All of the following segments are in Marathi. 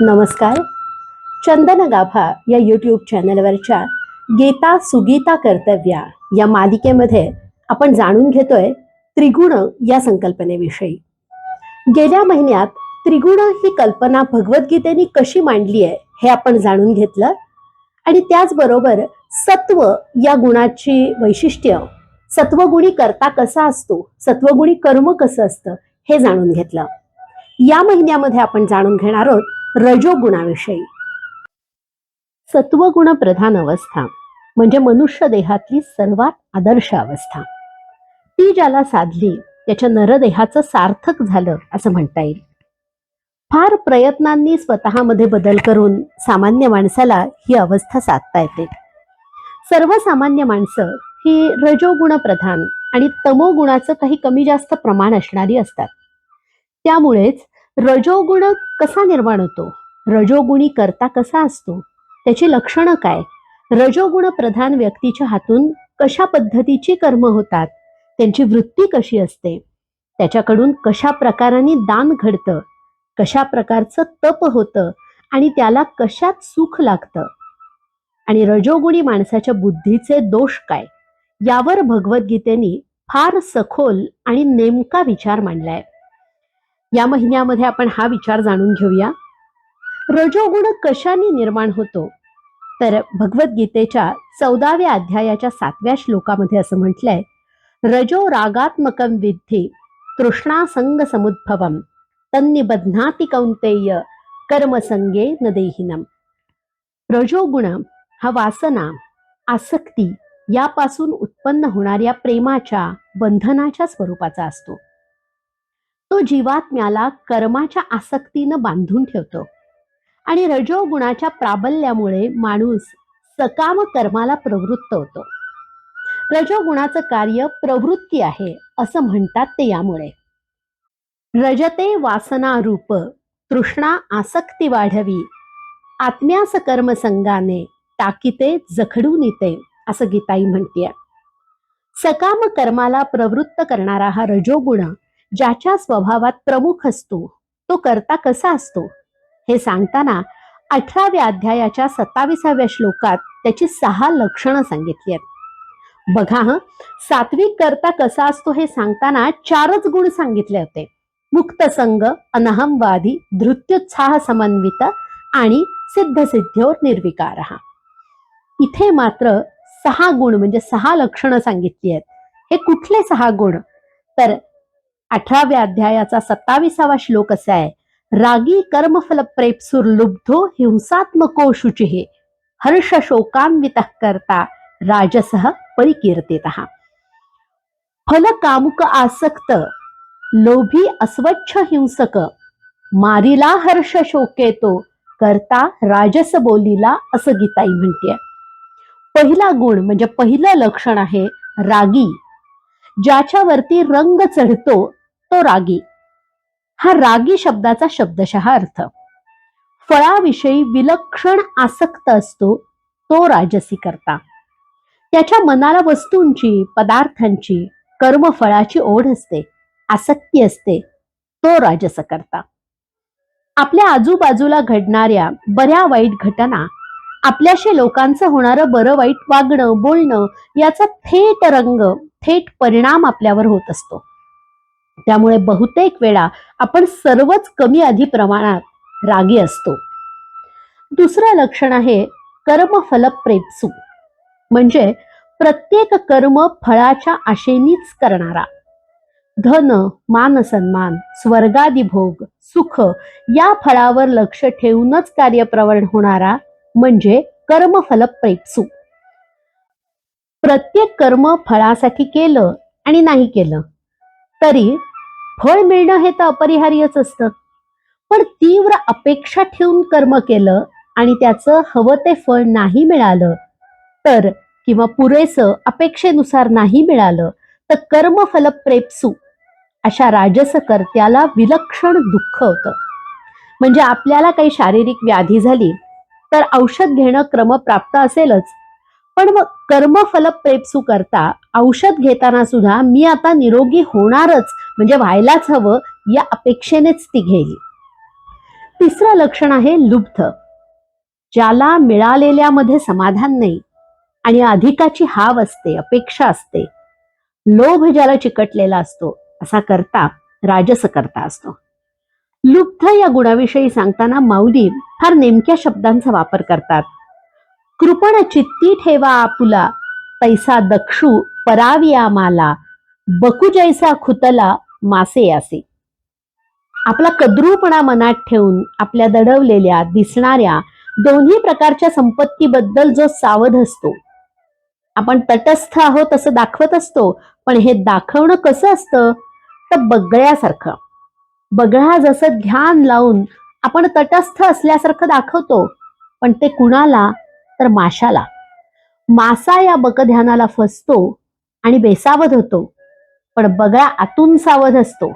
नमस्कार. चंदन गाभा या यूट्यूब चॅनलवरच्या गीता सुगीता कर्तव्या या मालिकेमध्ये आपण जाणून घेतोय त्रिगुण या संकल्पनेविषयी. गेल्या महिन्यात त्रिगुण ही कल्पना भगवद्गीतेने कशी मांडली आहे हे आपण जाणून घेतलं आणि त्याचबरोबर सत्व या गुणाची वैशिष्ट्य सत्वगुणी करता कसा असतो सत्वगुणी कर्म कसं असतं हे जाणून घेतलं. या महिन्यामध्ये आपण जाणून घेणार आहोत रजोगुणाविषयी. सत्वगुण प्रधान अवस्था म्हणजे मनुष्य देहातली सर्वात आदर्श अवस्था. ती ज्याला साधली त्याच्या नरदेहाचं सार्थक झालं असं म्हणता येईल. फार प्रयत्नांनी स्वतःमध्ये बदल करून सामान्य माणसाला ही अवस्था साधता येते. सर्वसामान्य माणसं ही रजोगुण प्रधान आणि तमोगुणाचं काही कमी जास्त प्रमाण असणारी असतात. त्यामुळेच रजोगुण कसा निर्माण होतो? रजोगुणी करता कसा असतो? त्याची लक्षणं काय? रजोगुण प्रधान व्यक्तीच्या हातून कशा पद्धतीची कर्म होतात? त्यांची वृत्ती कशी असते? त्याच्याकडून कशा प्रकाराने दान घडतं? कशा प्रकारचं तप होतं? आणि त्याला कशात सुख लागतं? आणि रजोगुणी माणसाच्या बुद्धीचे दोष काय? यावर भगवद्गीतेने फार सखोल आणि नेमका विचार मांडलाय. या महिन्यामध्ये आपण हा विचार जाणून घेऊया. रजोगुण कशाने निर्माण होतो? तर भगवद्गीतेच्या चौदाव्या अध्यायाच्या सातव्या श्लोकामध्ये असं म्हटलंय रजो रागात्मकम विद्धी तृष्णासंग समुद्भवम तन्निबध्नाती कौंतेय कर्मसंगे न देहिनम रजोगुण हा वासना आसक्ती यापासून उत्पन्न होणाऱ्या प्रेमाच्या बंधनाच्या स्वरूपाचा असतो. तो जीवात्म्याला कर्माच्या आसक्तीनं बांधून ठेवतो. आणि रजोगुणाच्या प्राबल्यामुळे माणूस सकाम कर्माला प्रवृत्त होतो. रजोगुणाचं कार्य प्रवृत्ती आहे असं म्हणतात ते यामुळे. रजते वासना रूप तृष्णा आसक्ती वाढवी आत्म्यास कर्म संगाने टाकीते जखडून येते असं गीताई म्हणतीये. सकाम कर्माला प्रवृत्त करणारा हा रजोगुण ज्याच्या स्वभावात प्रमुख असतो तो करता कसा असतो? हे सांगताना अठराव्या अध्यायाच्या सत्ताविसाव्या श्लोकात त्याची सहा लक्षणं सांगितली आहेत. बघा सात्विक करता कसा असतो हे सांगताना चारच गुण सांगितले होते. मुक्त संग अनहमवादी धृत्युत्साह समन्वित आणि सिद्ध सिद्धीवर निर्विकार. इथे मात्र सहा गुण म्हणजे सहा लक्षणं सांगितली आहेत. हे कुठले सहा गुण? तर अठराव्या अध्यायाचा सत्ताविसावा श्लोक असा आहे रागी कर्मफल प्रेपसुर लुब्धो हिंसात्मको शुचिहे हर्ष शोकान्वित करता राजसह परिकीर्तित। फल कामुक आसक्त लोभी अस्वच्छ हिंसक मारिला हर्ष शोकेतो करता राजस बोलीला असं गीताई म्हणते. पहिला गुण म्हणजे पहिलं लक्षण आहे रागी. ज्याच्यावरती रंग चढतो तो रागी. हा रागी शब्दाचा शब्दशः अर्थ. फळाविषयी विलक्षण आसक्त असतो तो राजसी करता. त्याच्या मनाला वस्तूंची पदार्थांची कर्मफळाची ओढ असते आसक्ती असते तो राजस करता. आपल्या आजूबाजूला घडणाऱ्या बऱ्या वाईट घटना आपल्याशी लोकांचं होणारं बरं वाईट वागणं बोलणं याचा थेट रंग थेट परिणाम आपल्यावर होत असतो. त्यामुळे बहुतेक वेळा आपण सर्वच कमी अधिक प्रमाणात रागी असतो. दुसरं लक्षण आहे कर्मफल प्रेत्सू म्हणजे प्रत्येक कर्म फळाच्या आशेनीच करणारा. धन मान सन्मान स्वर्गादी भोग सुख या फळावर लक्ष ठेवूनच कार्यप्रवण होणारा म्हणजे कर्मफल प्रेप्सू प्रत्येक कर्म फळासाठी केलं आणि नाही केलं तरी फळ मिळणं हे तर अपरिहार्यच असतं. पण तीव्र अपेक्षा ठेवून कर्म केलं आणि त्याचं हवं ते फळ नाही मिळालं तर किंवा पुरेसं अपेक्षेनुसार नाही मिळालं तर कर्मफल प्रेप्सू अशा राजसकर्त्याला विलक्षण दुःख होतं. म्हणजे आपल्याला काही शारीरिक व्याधी झाली तर औषध घेणं क्रमप्राप्त असेलच. पण मग कर्मफल प्रेप्सू करता औषध घेताना सुद्धा मी आता निरोगी होणारच म्हणजे व्हायलाच हवं या अपेक्षेनेच ती घेईल. तिसरं लक्षण आहे लुब्ध ज्याला मिळालेल्यामध्ये समाधान नाही आणि अधिकाची हाव असते अपेक्षा असते. लोभ ज्याला चिकटलेला असतो असा करता राजस करता असतो. लुब्ध या गुणाविषयी सांगताना माऊली फार नेमक्या शब्दांचा वापर करतात. कृपण चित्ती ठेवा आपुला तैसा दक्षू पराविया माला बकू जैसा खुतला मासे असे आपला कद्रूपणा मनात ठेवून आपल्या दडवलेल्या दिसणाऱ्या दोन्ही प्रकारच्या संपत्तीबद्दल जो सावध असतो. आपण तटस्थ आहोत असं दाखवत असतो पण हे दाखवणं कसं असतं? तर बगळ्यासारखं. बगळा जसं ध्यान लावून आपण तटस्थ असल्यासारखं दाखवतो पण ते कुणाला तर माशाला. मासा या बकध्यानाला फसतो आणि बेसावध होतो. पण बगळा आतून सावध असतो.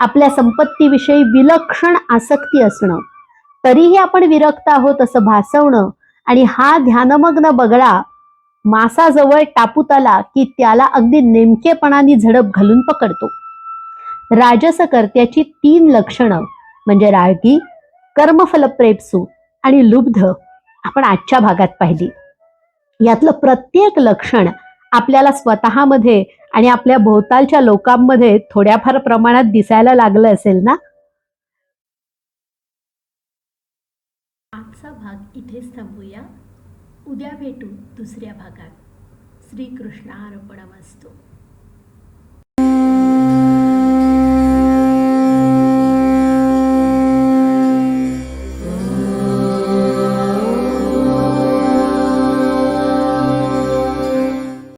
आपल्या संपत्तीविषयी विलक्षण आसक्ती असणं तरीही आपण विरक्त आहोत असं भासवणं आणि हा ध्यानमग्न बगळा मासाजवळ टापूत आला की त्याला अगदी नेमकेपणाने झडप घालून पकडतो. राजसकर्त्याची तीन लक्षणं म्हणजे रागी कर्मफलप्रेपसू आणि लुब्ध आपण आजच्या भागात पाहिली. यातलं प्रत्येक लक्षण आपल्याला स्वतःमध्ये आणि आपल्या भोवतालच्या लोकांमध्ये थोड्याफार प्रमाणात दिसायला लागलं असेल ना? आजचा भाग इथेच थांबूया. उद्या भेटू दुसऱ्या भागात. श्रीकृष्णार्पणमस्तू.